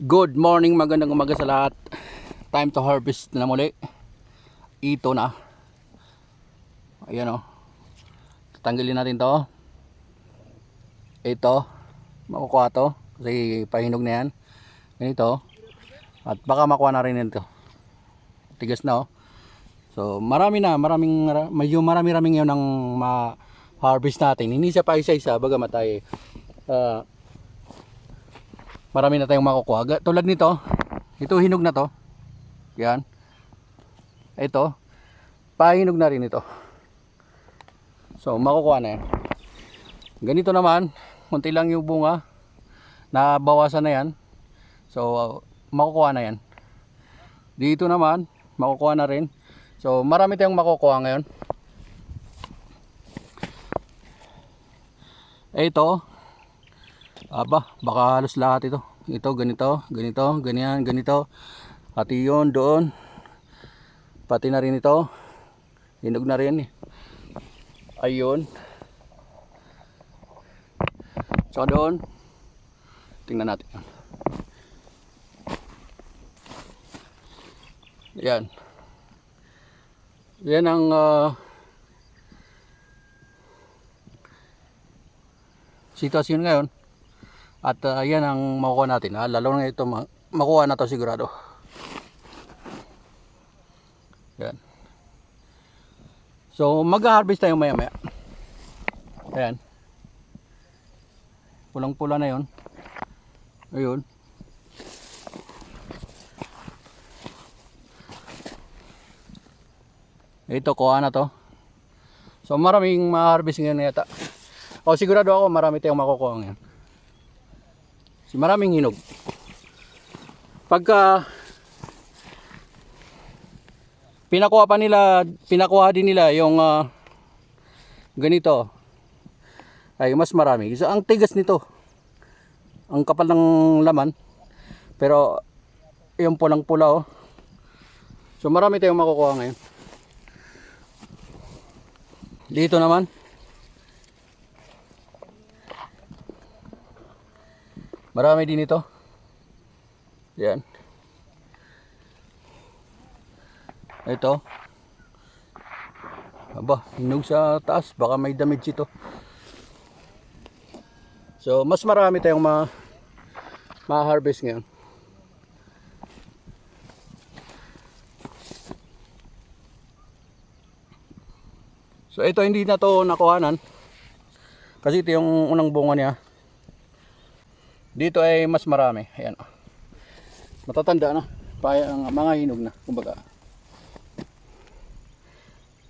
Good morning, magandang umaga sa lahat. Time to harvest na muli. Ito na. Ayan o. Tatanggalin natin to. Ito. Makukuha to. Kasi pahinog na yan. Ganito. At baka makuha na rin ito. Tigas na o. So marami na. Maraming, medyo marami-rami ngayon ang ma-harvest natin. Hindi siya pa isa-isa. Baga matay. Ah marami na tayong makukuha. Tulad nito, ito hinog na to. Yan. Ito, pahinog na rin ito. So, makukuha na yan. Ganito naman, kunti lang yung bunga. Nabawasan na yan. So, makukuha na yan. Dito naman, makukuha na rin. So, marami tayong makukuha ngayon. Ito, Aba, baka halos lahat ito. Ito, ganito, ganito, ganyan, ganito. Pati yun, doon. Pati na rin ito. Hinog na rin. eh. Ayun. So doon. Tingnan natin. Yan. Yan ang ah, sitwasyon ngayon. At uh, yan ang makukuha natin. Ha? Lalo na ito, ma- makuha na to sigurado. Yan. So, mag-harvest tayo maya maya. Ayan. Pulang-pula na yon. Ayun. Ito, kuha na to. So, maraming ma-harvest ngayon yata. O, sigurado ako marami tayong makukuha ngayon. Maraming hinog. Pagka pinakuha pa nila, pinakuha din nila yung ah, ganito ay mas marami. So ang tigas nito. Ang kapal ng laman. Pero yung pulang-pula oh. So marami tayong makukuha ngayon. Dito naman Marami din ito. Yan. Ito. Aba, hinog sa taas. Baka may damage ito. So, mas marami tayong ma ma-harvest ngayon. So, ito hindi na to nakuhanan. Kasi ito yung unang bunga niya. Dito ay mas marami. Ayan. oh. Matatanda na. Paya ang mga hinog na. Kumbaga.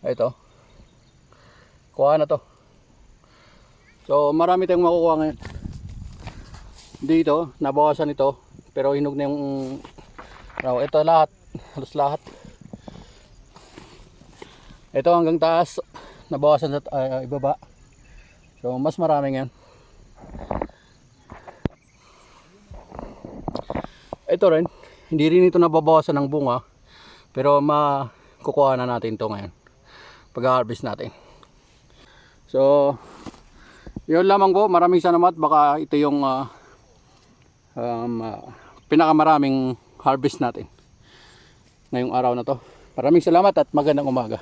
Ito. Kuha na to. So marami tayong makukuha ngayon. Dito, nabawasan ito. Pero hinog na yung raw. Ito lahat. Halos lahat. Ito hanggang taas. Nabawasan sa uh, ibaba. So mas marami ngayon. Ito rin, hindi rin ito nababawasan ng bunga. Pero makukuha na natin to ngayon. Pag-harvest natin. So, yun lamang po. Maraming salamat. Baka ito yung ah, um, ah, pinakamaraming harvest natin ngayong araw na to. Maraming salamat at magandang umaga.